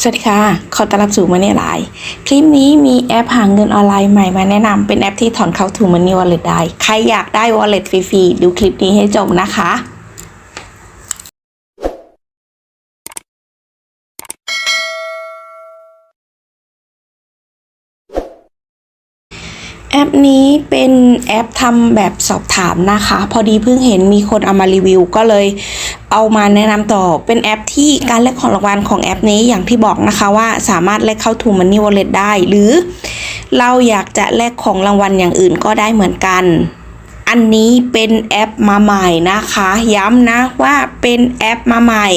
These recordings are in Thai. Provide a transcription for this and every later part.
สวัสดีค่ะ ขอต้อนรับสู่มันนี่ไลน์คลิปนี้มีแอปหาเงินออนไลน์ใหม่มาแนะนำเป็นแอปที่ถอนเข้าถูมันนี่วอลเล็ตได้ ใครอยากได้วอลเล็ตฟรีๆ ดูคลิปนี้ให้จบนะคะ แอปนี้เป็นแอปทำแบบสอบถามนะคะ พอดีเพิ่งเห็นมีคนเอามารีวิวก็เลยเอามาแนะนำต่อเป็นแอปที่การแลกของรางวัลของแอปนี้อย่างที่บอกนะคะว่าสามารถแลกเข้าทูมันนี่วอลเล็ตได้ หรือเราอยากจะแลกของรางวัลอย่างอื่นก็ได้เหมือนกัน อันนี้เป็นแอปมาใหม่นะคะ ย้ำนะว่าเป็นแอปมาใหม่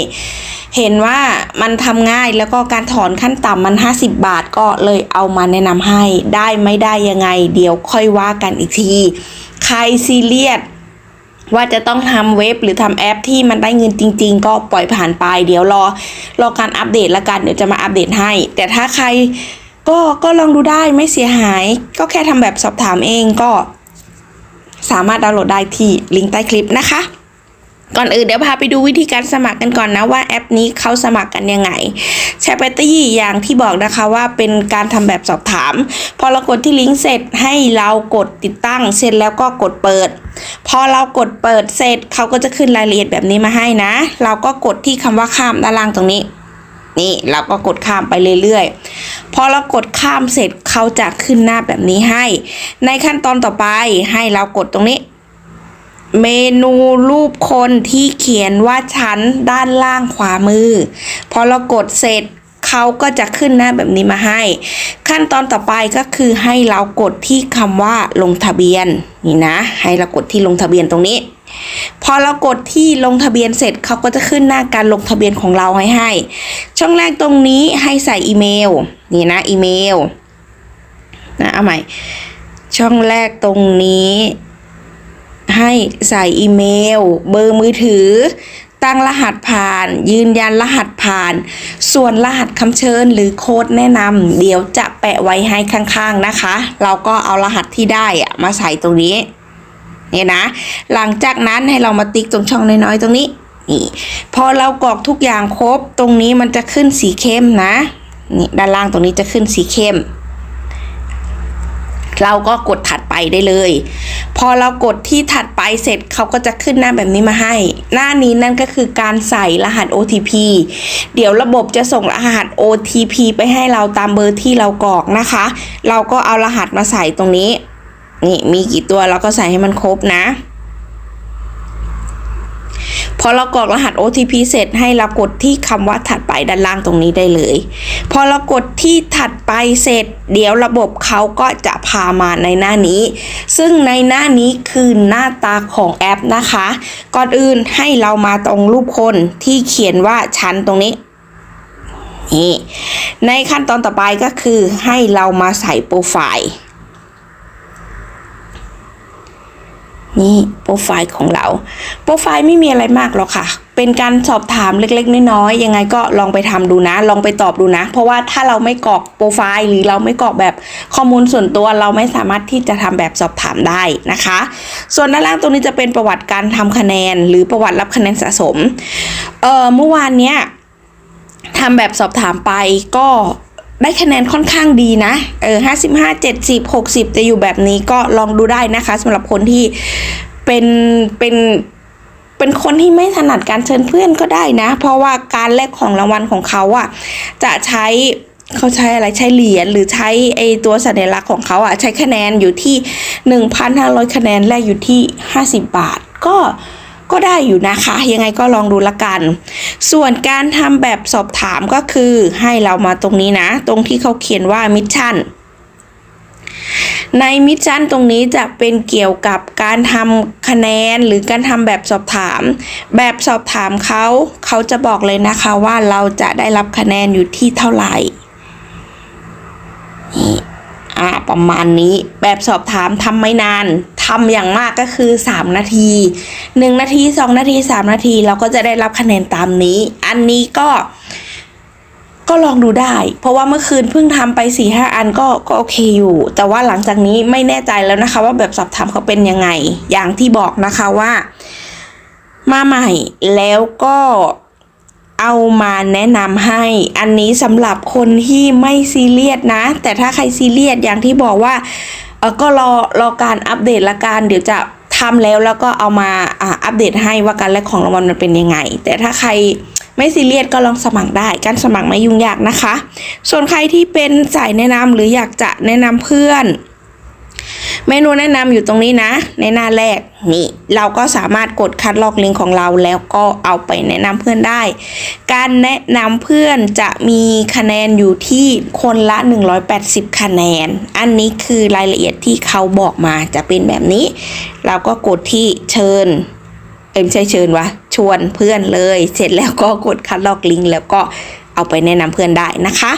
เห็นว่ามันทำง่ายแล้วก็การถอนขั้นต่ำมัน 50 บาทก็เลยเอามาแนะนำให้ได้ไม่ได้ยังไง เดี๋ยวค่อยว่ากันอีกที ใครซีเรียสว่าจะต้องทำเว็บหรือทำแอปที่มันได้เงินจริง ๆ ก็ปล่อยผ่านไป เดี๋ยวรอรอการอัปเดตละกันเดี๋ยวจะมาอัปเดตให้ แต่ถ้าใครก็ก็ลองดูได้ไม่เสียหาย ก็แค่ทำแบบสอบถามเองก็สามารถดาวน์โหลดได้ที่ลิงก์ใต้คลิปนะคะ ก่อนอื่นเดี๋ยวพาไปดูวิธีการสมัครกันก่อนนะว่าแอปนี้เขาสมัครกันยังไงแชร์แบตเตอรี่อย่างที่บอกนะคะว่าเป็นการทำแบบสอบถาม พอเรากดที่ลิงก์เสร็จให้เรากดติดตั้ง เสร็จแล้วก็กดเปิด พอเรากดเปิดเสร็จเขาก็จะขึ้นรายละเอียดแบบนี้มาให้นะ เราก็กดที่คำว่าข้ามด้านล่างตรงนี้นี่เราก็กดข้ามไปเรื่อยๆ พอเรากดข้ามเสร็จเขาจะขึ้นหน้าแบบนี้ให้ ในขั้นตอนต่อไปให้เรากดตรงนี้ เมนูรูปคนที่เขียนว่าชั้นด้านล่างขวามือ พอเรากดเสร็จเขาก็จะขึ้นหน้าแบบนี้มาให้ ขั้นตอนต่อไปก็คือให้เรากดที่คำว่าลงทะเบียนนี่นะ ให้เรากดที่ลงทะเบียนตรงนี้ พอเรากดที่ลงทะเบียนเสร็จเขาก็จะขึ้นหน้าการลงทะเบียนของเราให้ให้ ช่องแรกตรงนี้ให้ใส่อีเมลนี่นะอีเมลนะเอาใหม่ช่องแรกตรงนี้ ให้ใส่อีเมล เบอร์มือถือ ตั้งรหัสผ่าน ยืนยันรหัสผ่าน ส่วนรหัสคำเชิญหรือโค้ดแนะนำเดี๋ยวจะแปะไว้ให้ข้างๆนะคะ เราก็เอารหัสที่ได้อะมาใส่ตรงนี้เนี่ยนะ หลังจากนั้นให้เรามาติ๊กตรงช่องน้อยๆตรงนี้นี่พอเรากรอกทุกอย่างครบตรงนี้มันจะขึ้นสีเข้มนะนี่ด้านล่างตรงนี้จะขึ้นสีเข้ม เราก็กดถัดไปได้เลย พอเรากดที่ถัดไปเสร็จเขาก็จะขึ้นหน้าแบบนี้มาให้ หน้านี้นั่นก็คือการใส่รหัส OTP เดี๋ยวระบบจะส่งรหัส OTP ไปให้เราตามเบอร์ที่เรากรอกนะคะ เราก็เอารหัสมาใส่ตรงนี้ นี่มีกี่ตัวเราก็ใส่ให้มันครบนะ พอเรากรอกรหัส OTP เสร็จให้เรากดที่คำว่าถัดไปด้านล่างตรงนี้ได้เลย พอเรากดที่ถัดไปเสร็จ เดี๋ยวระบบเขาก็จะพามาในหน้านี้ ซึ่งในหน้านี้คือหน้าตาของแอปนะคะ ก่อนอื่นให้เรามาตรงรูปคนที่เขียนว่าชั้นตรงนี้นี่ในขั้นตอนต่อไปก็คือให้เรามาใส่โปรไฟล์ นี่โปรไฟล์ของเรา โปรไฟล์ไม่มีอะไรมากหรอกค่ะ เป็นการสอบถามเล็กๆน้อยๆยังไงก็ลองไปทำดูนะ ลองไปตอบดูนะ เพราะว่าถ้าเราไม่กรอกโปรไฟล์หรือเราไม่กรอกแบบข้อมูลส่วนตัวเราไม่สามารถที่จะทำแบบสอบถามได้นะคะ ส่วนด้านล่างตรงนี้จะเป็นประวัติการทำคะแนน หรือประวัติรับคะแนนสะสม เอ่อเมื่อวานเนี้ยทำแบบสอบถามไปก็ ได้คะแนนค่อนข้างดีนะ เออห้าสิบห้าเจ็ดสิบหกสิบจะอยู่แบบนี้ก็ลองดูได้นะคะสำหรับคนที่เป็นเป็นเป็นคนที่ไม่ถนัดการเชิญเพื่อนก็ได้นะ เพราะว่าการแลกของรางวัลของเขาอะจะใช้เขาใช้อะไรใช้เหรียญหรือใช้ไอตัวสัญลักษณ์ของเขาอะใช้คะแนนอยู่ที่หนึ่งพันห้าร้อยคะแนนแลกอยู่ที่ห้าสิบบาท ก็ ก็ได้อยู่นะคะ ยังไงก็ลองดูละกัน ส่วนการทำแบบสอบถามก็คือให้เรามาตรงนี้นะ ตรงที่เขาเขียนว่ามิชชั่นในมิชชั่นตรงนี้จะเป็นเกี่ยวกับการทำคะแนนหรือการทำแบบสอบถาม แบบสอบถามเขาเขาจะบอกเลยนะคะว่าเราจะได้รับคะแนนอยู่ที่เท่าไหร่นี่อ่าประมาณนี้แบบสอบถามทำไม่นาน ทำอย่างมากก็คือ 3 นาที 1 นาที 2 นาที 3 นาที เราก็จะได้รับคะแนนตามนี้ อันนี้ก็ก็ลองดูได้ เพราะว่าเมื่อคืนเพิ่งทำไป4ี่ห้าอันก็ก็โอเคอยู่ แต่ว่าหลังจากนี้ไม่แน่ใจแล้วนะคะ ว่าแบบสอบถามเขาเป็นยังไง อย่างที่บอกนะคะว่า มาใหม่แล้วก็เอามาแนะนำให้ อันนี้สำหรับคนที่ไม่ซีเรียสนะ แต่ถ้าใครซีเรียสอย่างที่บอกว่า ก็รอรอการอัปเดตละกันเดี๋ยวจะทำแล้วแล้วก็เอามาอ่าอัปเดตให้ว่าการแลกของรางวัลมันเป็นยังไง แต่ถ้าใครไม่ซีเรียสก็ลองสมัครได้ การสมัครไม่ยุ่งยากนะคะ ส่วนใครที่เป็นสายแนะนำหรืออยากจะแนะนำเพื่อน เมนูแนะนำอยู่ตรงนี้นะ ในหน้าแรก นี่เราก็สามารถกดคัดลอกลิงก์ของเราแล้วก็เอาไปแนะนำเพื่อนได้ การแนะนำเพื่อนจะมีคะแนนอยู่ที่คนละ 180 คะแนน อันนี้คือรายละเอียดที่เขาบอกมาจะเป็นแบบนี้ เราก็กดที่เชิญเอ็มใช่เชิญวะชวนเพื่อนเลย เสร็จแล้วก็กดคัดลอกลิงก์แล้วก็เอาไปแนะนำเพื่อนได้นะคะ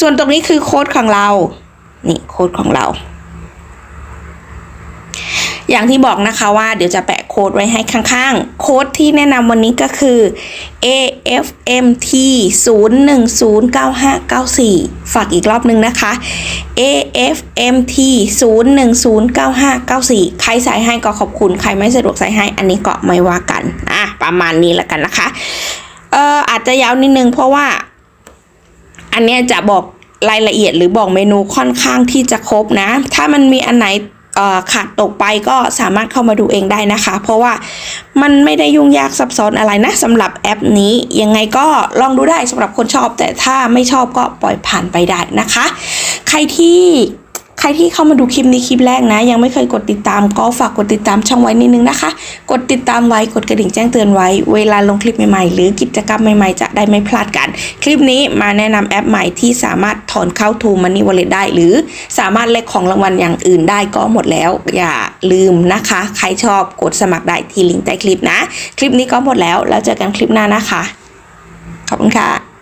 ส่วนตรงนี้คือโค้ดของเรา นี่โค้ดของเรา อย่างที่บอกนะคะว่าเดี๋ยวจะแปะโค้ดไว้ให้ข้างๆ โค้ดที่แนะนำวันนี้ก็คือ AFMT 0109594 ฝากอีกรอบนึงนะคะ AFMT 0109594 ใครใส่ให้ก็ขอบคุณ ใครไม่สะดวกใส่ให้ อันนี้ก็ไม่ว่ากัน อะ ประมาณนี้ล้วกันนะคะ เอ่อ อาจจะยาวนิดนึงเพราะว่า อันเนี้ยจะบอกรายละเอียดหรือบอกเมนูค่อนข้างที่จะครบนะ ถ้ามันมีอันไหน ขาดตกไปก็สามารถเข้ามาดูเองได้นะคะ เพราะว่ามันไม่ได้ยุ่งยากซับซ้อนอะไรนะสำหรับแอปนี้ยังไงก็ลองดูได้สำหรับคนชอบ แต่ถ้าไม่ชอบก็ปล่อยผ่านไปได้นะคะ ใครที่ ใครที่เข้ามาดูคลิปนี้คลิปแรกนะ ยังไม่เคยกดติดตามก็ฝากกดติดตามช่องไว้นิดนึงนะคะ กดติดตามไว้กดกระดิ่งแจ้งเตือนไว้ เวลาลงคลิปใหม่ๆ หรือกิจกรรมใหม่ๆ จะได้ไม่พลาดกัน คลิปนี้มาแนะนำแอปใหม่ที่สามารถถอนเข้า t ูมันนี่วอลเล็ตได้ หรือสามารถเล็กของรางวัลอย่างอื่นได้ก็หมดแล้ว อย่าลืมนะคะ ใครชอบกดสมัครได้ที่ลิงก์ใต้คลิปนะ คลิปนี้ก็หมดแล้วแล้วเจอกันคลิปหน้านะคะขอบคุณค่ะ